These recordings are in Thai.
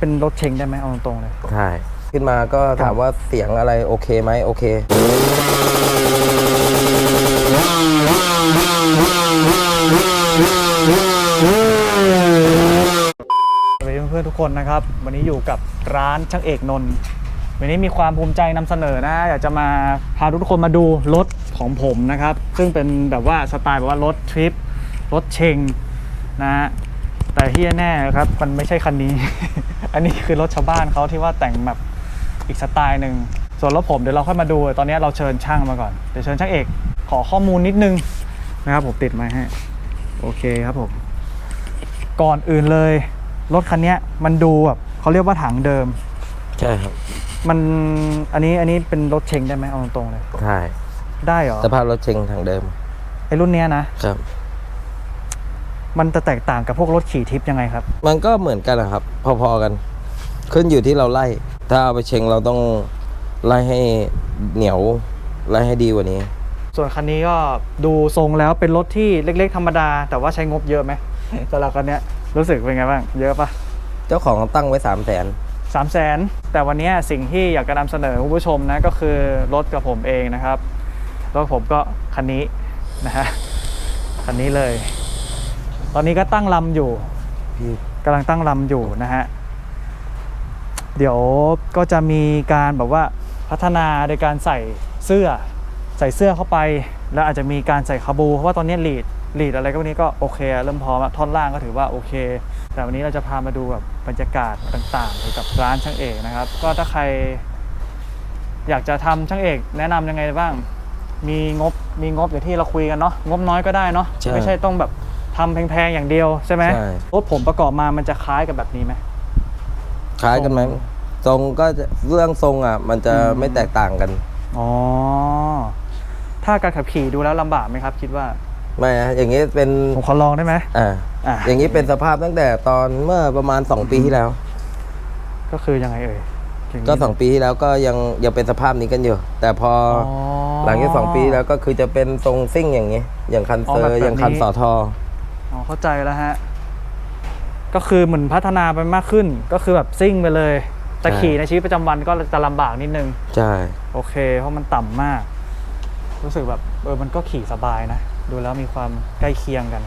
เป็นรถเชงได้ไหมเอาตรงๆเลย ใช่ขึ้นมาก็ถามว่าเสียงอะไรโอเคไหมโอเค สวัสดีเพื่อนๆทุกคนนะครับ วันนี้อยู่กับร้านช่างเอกนนท์วันนี้มีความภูมิใจนำเสนอนะอยากจะมาพาทุกคนมาดูรถของผมนะครับ ซึ่งเป็นแบบว่าสไตล์แบบว่ารถทริปรถเชงนะฮะแต่ที่แน่ๆครับ มันไม่ใช่คันนี้ อันนี้คือรถชาวบ้านเขาที่ว่าแต่งแบบอีกสไตล์หนึ่งส่วนรถผมเดี๋ยวเราค่อยมาดู ตอนนี้เราเชิญช่างมาก่อน เดี๋ยวเชิญช่างเอก ขอข้อมูลนิดนึงนะครับผมติดไมาให้ โอเคครับผม ก่อนอื่นเลย รถคันเนี้ยมันดูแบบเขาเรียกว่าถังเดิม ใช่ครับ มันอันนี้อันนี้เป็นรถเชงได้ไหมเอาตรงๆเลย ใช่ ได้เหรอ สภาพรถเชงทางเดิม ไอรุ่นเนี้ยนะ ครับ มันจะแตกต่างกับพวกรถขี่ทิปยังไงครับ มันก็เหมือนกันนะครับ พอๆกัน ขึ้นอยู่ที่เราไล่ ถ้าเอาไปเชงเราต้องไล่ให้เหนียวไล่ให้ดีกว่านี้ ส่วนคันนี้ก็ดูทรงแล้วเป็นรถที่เล็ก ๆ ธรรมดา แต่ว่าใช้งบเยอะไหมสำหรับคันเนี้ยรู้สึกเป็นไงบ้าง เยอะปะเจ้าของเขาตั้งไว้สามแสนสามแสนแต่วันเนี้ยสิ่งที่อยากจะนำเสนอคุณผู้ชมนะก็คือรถกับผมเองนะครับรถผมก็คันนี้นะฮะคันนี้เลย ตอนนี้ก็ตั้งลำอยู่พี่กำลังตั้งลำอยู่นะฮะ เดี๋ยวก็จะมีการแบบว่าพัฒนาโดยการใส่เสื้อใส่เสื้อเข้าไป แล้วอาจจะมีการใส่คาบู เพราะว่าตอนนี้ลีดลีดอะไรก็วันนี้ก็โอเค เริ่มพร้อมแล้วท่อนล่างก็ถือว่าโอเค แต่วันนี้เราจะพามาดูแบบบรรยากาศต่างๆเกี่ยวกับร้านช่างเอกนะครับ ก็ถ้าใคร อยากจะทำช่างเอก แนะนำยังไงบ้าง มีงบมีงบอย่างที่เราคุยกันเนาะงบน้อยก็ได้เนาะใช่ไม่ใช่ต้องแบบ ทำแพงๆอย่างเดียวใช่ไหมใช่ รถผมประกอบมามันจะคล้ายกับแบบนี้ไหม คล้ายกันไหมทรงก็จะเรื่องทรงอะ มันจะอืม ไม่แตกต่างกัน อ๋อ ถ้าการขับขี่ดูแล้วลำบากไหมครับ คิดว่า ไม่นะอย่างนี้เป็นผมขอลองได้ไหม อ่าอะ อย่างนี้เป็นสภาพตั้งแต่ตอนเมื่อประมาณ 2 ปีที่แล้ว ก็คือยังไงเอ่ยอย่างนี้ก็ 2 ปีที่แล้วก็ยังยังเป็นสภาพนี้กันอยู่ แต่พอออ๋อหลังจากสองปีแล้วก็คือจะเป็นทรงซิ่งอย่างนี้ อย่างคันอ๋อเซอแบบร์แบบอย่างคันนี้สอทอ อ๋อเข้าใจแล้วฮะ ก็คือเหมือนพัฒนาไปมากขึ้น ก็คือแบบซิ่งไปเลย แต่ใช่ ขี่ในชีวิตประจำวันก็จะลำบากนิดนึง ใช่ โอเค เพราะมันต่ำมาก รู้สึกแบบเออมันก็ขี่สบายนะ ดูแล้วมีความใกล้เคียงกัน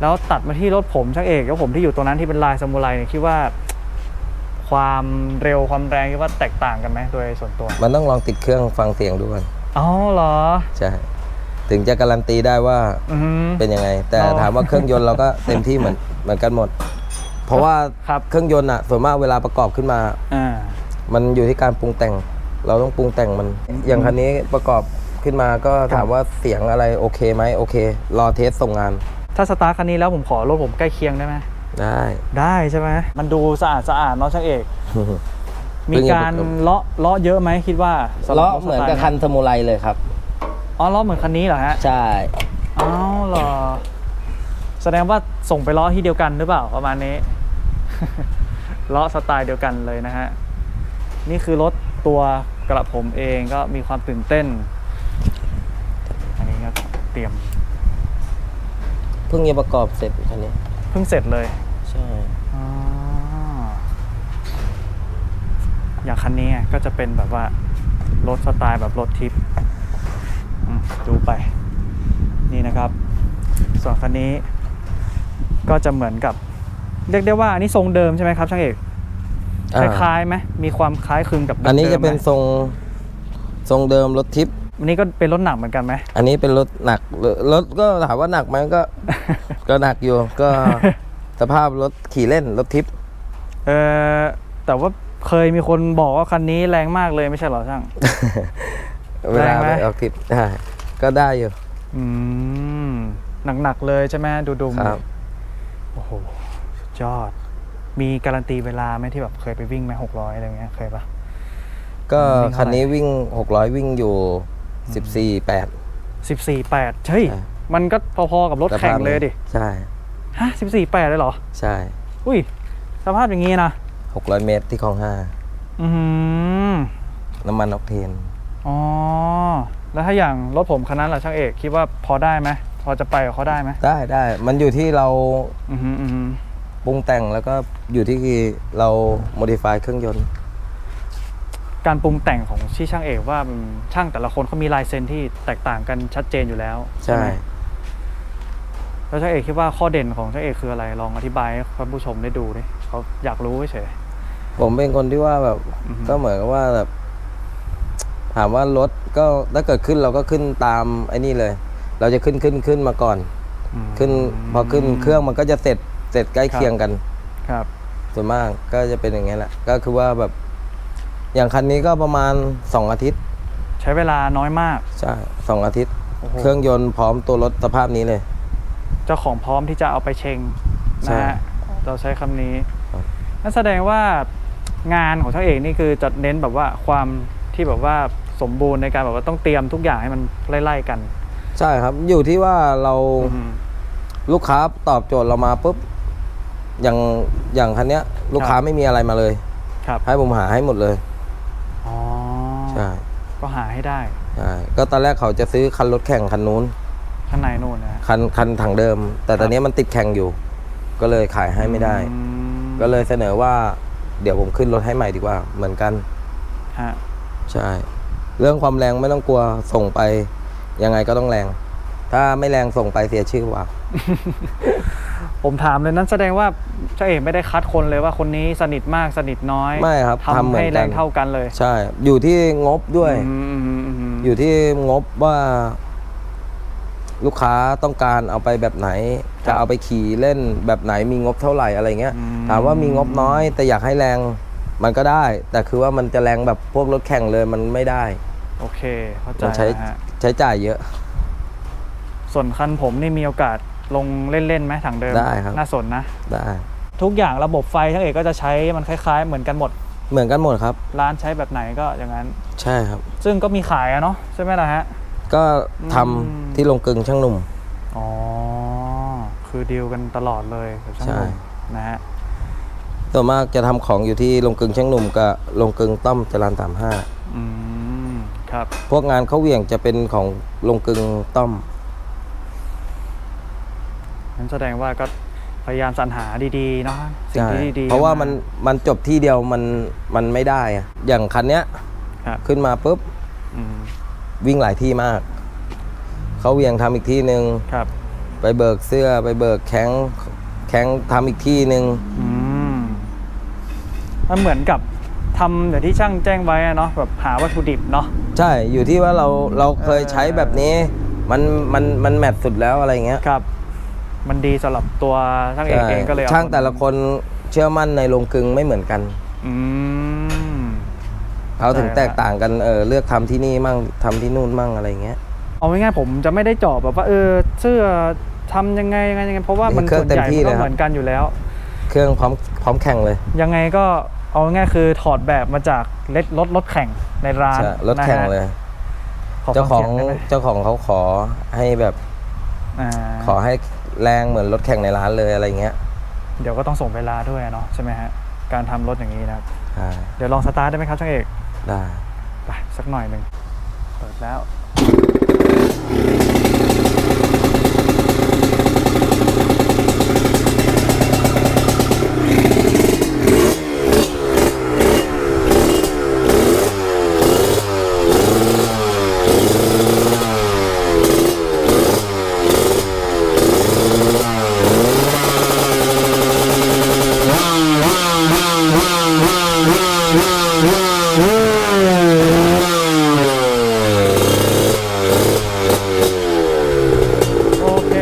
แล้วตัดมาที่รถผมช่างเอกแล้วผมที่อยู่ตรงนั้นที่เป็นลายซามูไรเนี่ยคิดว่า ความเร็วความแรงคิดว่าแตกต่างกันไหมโดยส่วนตัวมันต้องลองติดเครื่องฟังเสียงดูก่อนอ๋อเหรอ ใช่ ถึงจะการันตีได้ว่าอือหือ เป็นยังไง แต่อ๋อถามว่าเครื่องยนต์เราก็เต็มที่เหมือนเหมือนกันหมด เพราะว่าครับ เครื่องยนต์อะส่วนมากเวลาประกอบขึ้นมา อ่า มันอยู่ที่การปรุงแต่ง เราต้องปรุงแต่งมัน อย่างคันนี้ประกอบขึ้นมาก็ถามว่าเสียงอะไรโอเคไหมโอเค รอเทสส่งงานถ้าสตาร์ทคันนี้แล้วผมขอรถผมใกล้เคียงได้ไหมได้ ได้ใช่ไหมมันดูสะอาดสะอาดเนาะช่างเอก มีการเพิ่งจะเลาะเลาะเยอะไหมคิดว่าสำหรับล้อรถสเหมือนไตล์กับคันสมุไรเลยครับ อ๋อเลาะเหมือนคันนี้เหรอฮะใช่อ๋อเหรอแสดงว่าส่งไปล้อที่เดียวกันหรือเปล่าประมาณนี้ ล้อสไตล์เดียวกันเลยนะฮะ นี่คือรถตัวกระผมเองก็มีความตื่นเต้น อันนี้ก็เตรียมเพิ่งจะประกอบเสร็จคันนี้ เพิ่งเสร็จเลยใช่อ๋ออย่างคันนี้ไงก็จะเป็นแบบว่ารถสไตล์แบบรถทิปอืม ดูไปนี่นะครับ ส่วนคันนี้ก็จะเหมือนกับ เรียกได้ว่าอันนี้ทรงเดิมใช่ไหมครับช่างเอกคอ่าล้ายๆไหมมีความคล้ายคลึงกับดิมอันนี้จะเป็นดิมไหมทรงทรงเดิมรถทิปอันนี้ก็เป็นรถหนักเหมือนกันไหมอันนี้เป็นรถหนักรถก็ถามว่าหนักไหมก็ ก็หนักอยู่ก็สภาพรถขี่เล่นรถทิปเออแต่ว่าเคยมีคนบอกว่าคันนี้แรงมากเลยไม่ใช่เหรอช่าง เวลาแรงไหมไปออกทริปได้ก็ได้อยู่ อืมหนักๆเลยใช่ไหมดูดูครับ โอ้โหสุดยอด มีการันตีเวลาไหมที่แบบเคยไปวิ่งไหมหกร้อยอะไรเงี้ยเคยปะ ก็วิ่งเท่าไหร่ คันนี้วิ่ง 600 วิ่งอยู่ 14 8 สิบสี่แปดเฮ้ยใช่มันก็พอๆกับรถแข่งเลยดิใช่ ฮะสิบสี่แปดเลยเหรอ ใช่ อุ้ย สภาพอย่างงี้นะ600 เมตรที่คลองอือหือ5น้ำมันออกเทน อ๋อ แล้วถ้าอย่างรถผมคันนั้นล่ะช่างเอกคิดว่าพอได้ไหมพอจะไปกับเขาได้ไหมได้ได้มันอยู่ที่เราอือหืออือหือปรุงแต่งแล้วก็อยู่ที่เรา modify เครื่องยนต์ การปรุงแต่งของที่ช่างเอกว่ามันช่างแต่ละคนเขามีลายเซ็นที่แตกต่างกันชัดเจนอยู่แล้วใช่ไหมแล้วช่างเอกคิดว่าข้อเด่นของช่างเอกคืออะไรลองอธิบายให้ท่านผู้ชมได้ดูดิเขาอยากรู้เฉย ผมเป็นคนที่ว่าแบบ อือฮึก็เหมือนกับว่าแบบ ถามว่ารถก็ถ้าเกิดขึ้นเราก็ขึ้นตามไอ้นี่เลย เราจะขึ้นขึ้นขึ้นมาก่อนอืมขึ้นพอขึ้นเครื่องมันก็จะเสร็จเสร็จใกล้เคียงกัน ครับ ส่วนมากก็จะเป็นอย่างนี้ยแหละ ก็คือว่าแบบ อย่างคันนี้ก็ประมาณ2อาทิตย์ ใช้เวลาน้อยมาก ใช่สองอาทิตย์โอ้โหเครื่องยนต์พร้อมตัวรถสภาพนี้เลย เจ้าของพร้อมที่จะเอาไปเชงใช่นะฮะ เราใช้คำนี้ครับนั่นแสดงว่างานของช่างเอกนี่คือจะเน้นแบบว่าความที่แบบว่า สมบูรณ์ในการแบบว่าต้องเตรียมทุกอย่างให้มันไล่ๆกัน ใช่ครับ อยู่ที่ว่าเราอืม ลูกค้าตอบโจทย์เรามาปุ๊บอย่างอย่างคันเนี้ย ลูกค้าครับไม่มีอะไรมาเลยครับ ให้ผมหาให้หมดเลย อ๋อใช่ก็หาให้ได้ใช่ก็ตอนแรกเขาจะซื้อคันรถแข่งคันนู้น ข้างในนู่นนะฮะคันคันถังเดิม แต่ตอนนี้มันติดแข่งอยู่ ก็เลยขายให้ไม่ได้ อืมก็เลยเสนอว่า เดี๋ยวผมขึ้นรถให้ใหม่ดีกว่าเหมือนกัน ฮะใช่ เรื่องความแรงไม่ต้องกลัวส่งไป ยังไงก็ต้องแรง ถ้าไม่แรงส่งไปเสียชื่อว่าผมถามเลยนั้นแสดงว่าช่างเอกไม่ได้คัดคนเลยว่าคนนี้สนิทมากสนิทน้อยไม่ครับทำทำเหมือนให้กันแรงเท่ากันเลย ใช่ อยู่ที่งบด้วยอืมอืมอืมอยู่ที่งบว่า ลูกค้าต้องการเอาไปแบบไหนครับจะเอาไปขี่เล่นแบบไหนมีงบเท่าไหร่อะไรเงี้ยอืมถามว่ามีงบน้อย แต่อยากให้แรง มันก็ได้ แต่คือว่ามันจะแรงแบบพวกรถแข่งเลยมันไม่ได้ โอเค เข้าใจมันใช้นะฮะใช้จ่ายเยอะ ส่วนคันผมนี่มีโอกาสลงเล่นๆไหมถังเดิมได้ครับ น่าสนนะ ได้ ทุกอย่างระบบไฟช่างเอกก็จะใช้มันคล้ายๆ เหมือนกันหมด เหมือนกันหมดครับ ร้านใช้แบบไหนก็อย่างนั้น ใช่ครับ ซึ่งก็มีขายอะเนาะใช่ไหมล่ะฮะ ก็ทำอืม ที่ลงกลึงช่างหนุ่ม อ๋อ คือดีลกันตลอดเลยกับช่างใช่หนุ่มนะฮะ ส่วนมากจะทำของอยู่ที่ลงกลึงช่างหนุ่มกับลงกลึงต้อมจรันสามห้าอืมครับ พวกงานเขาเหวี่ยงจะเป็นของลงกลึงต้อมงั้นแสดงว่าก็พยายามสรรหาดีๆเนาะสิ่งใช่ที่ดีๆเพราะว่ามามันมันจบที่เดียวมันมันไม่ได้อะอย่างคันเนี้ยครับขึ้นมาปุ๊บอืมวิ่งหลายที่มาก เขาเหวียงทำอีกที่หนึ่งครับไปเบิกเสื้อไปเบิกแข้งแข้งทำอีกที่หนึ่งอื มมันเหมือนกับทำอย่างที่ช่างแจ้งไว้อะเนาะแบบหาวัตถุดิบเนาะ ใช่อยู่ที่ว่าเราเราเคยเออใช้แบบนี้มันมันมันแมทสุดแล้วอะไรเงี้ยครับ มันดีสำหรับตัวช่างเอกใช่เองก็เลยเอช่างแต่ละคนเชื่อมั่นในโรงกลึงไม่เหมือนกันอืม เขาถึงใช่แตกต่างกันเออเลือกทำที่นี่มั่งทำที่นู่นมั่งอะไรเงี้ยเอาง่ายๆผมจะไม่ได้เจาะแบบว่าเออเสื้อทำยังไงยังไงยังไงเพราะว่ามันเครื่ส่องวนใหญ่เต็มที่มันเลยก็ครับเหมือนกันอยู่แล้ว เครื่องพร้อมพร้อมแข่งเลย ยังไงก็ เอาง่ายๆคือถอดแบบมาจากรถรถรถแข่งในร้านใช่รถแข่งนะฮะเลยขอเจ้าของฟัสียได้ไหมเจ้าของเขาขอให้แบบอ่าขอให้แรงเหมือนรถแข่งในร้านเลยอะไรเงี้ย เดี๋ยวก็ต้องส่งเวลาด้วยเนาะใช่ไหมฮะ การทำรถอย่างนี้นะครับใช่เดี๋ยวลองสตาร์ทได้ไหมครับช่างเอก ได้ ไปสักหน่อยหนึ่งเปิดแล้ว โอเค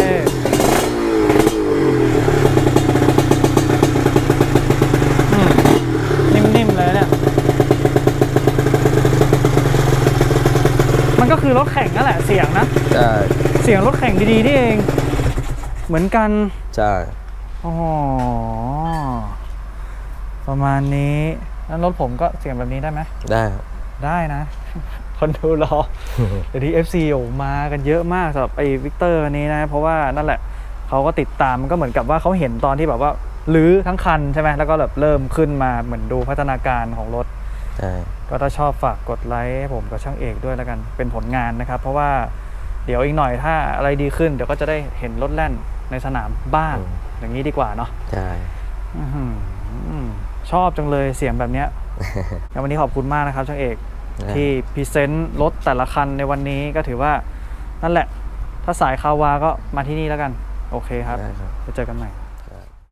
อืมนิ่มๆเลยเนี่ย มันก็ คือรถแข่งนั่นแหละเสียงนะ ใช่เสียงรถแข่งดีๆนี่เอง เหมือนกัน ใช่ อ๋อ ประมาณนี้แล้วรถผมก็เสียงแบบนี้ได้ไหม ได้ครับ ได้นะ คนดูรอ เดี๋ยวที่ FC โอ้มากันเยอะมากสำหรับไอ้วิกเตอร์นี้นะ เพราะว่านั่นแหละ เขาก็ติดตามมันก็เหมือนกับว่าเขาเห็นตอนที่แบบว่าลื้อทั้งคันใช่ไหมแล้วก็แบบเริ่มขึ้นมาเหมือนดูพัฒนาการของรถ ใช่ ก็ถ้าชอบฝากกดไลค์ให้ผมกับช่างเอกด้วยแล้วกันเป็นผลงานนะครับ เพราะว่าเดี๋ยวอีกหน่อยถ้าอะไรดีขึ้นเดี๋ยวก็จะได้เห็นรถแล่นในสนามบ้างอย่างนี้ดีกว่าเนาะใช่อื้อหือชอบจังเลยเสียงแบบเนี้ยงั้นวันนี้ขอบคุณมากนะครับช่างเอก ที่พรีเซนต์รถแต่ละคันในวันนี้ก็ถือว่านั่นแหละ ถ้าสายคาวาก็มาที่นี่แล้วกัน โอเคครับได้ครับไปเจอกันใหม่